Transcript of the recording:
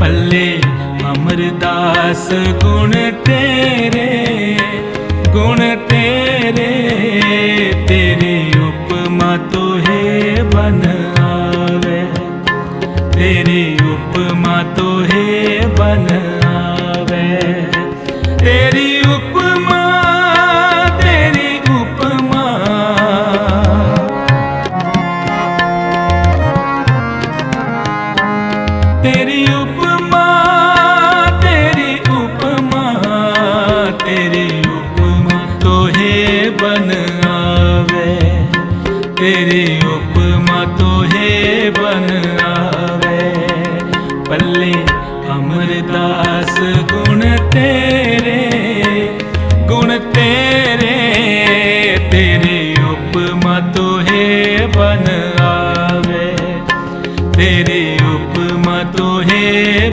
ਪੱਲੇ ਅਮਰਦਾਸ, ਗੁਣ ਤੇਰੇ ਗੁਣ ਤੇਰੇ, ਤੇਰੀ ਉਪਮਾ ਤੋਹੇ ਬਨ ਆਵੇ। ਤੇਰੀ ਉਪਮਾ ਤੋਹੇ ਬਨ ਆਵੇ। ਤੇਰੀ ਉਪਮਾ ਤੇਰੀ ਉਪਮਾ। ਤੇਰੀ ਤੇਰੀ ਹੁਕਮ ਤੋਹੇ ਬਨ ਆਵੇ। ਤੇਰੀ ਹੁਕਮ ਤੋਹੇ ਬਨ ਆਵੇ। ਪੱਲੇ ਅਮਰਦਾਸ, ਗੁਣ ਤੇਰੇ ਗੁਣ ਤੇਰੇ। ਤੇਰੇ ਉਪਮਾ ਤੋਹੇ ਬਨ ਆਵੇ। ਤੇਰੇ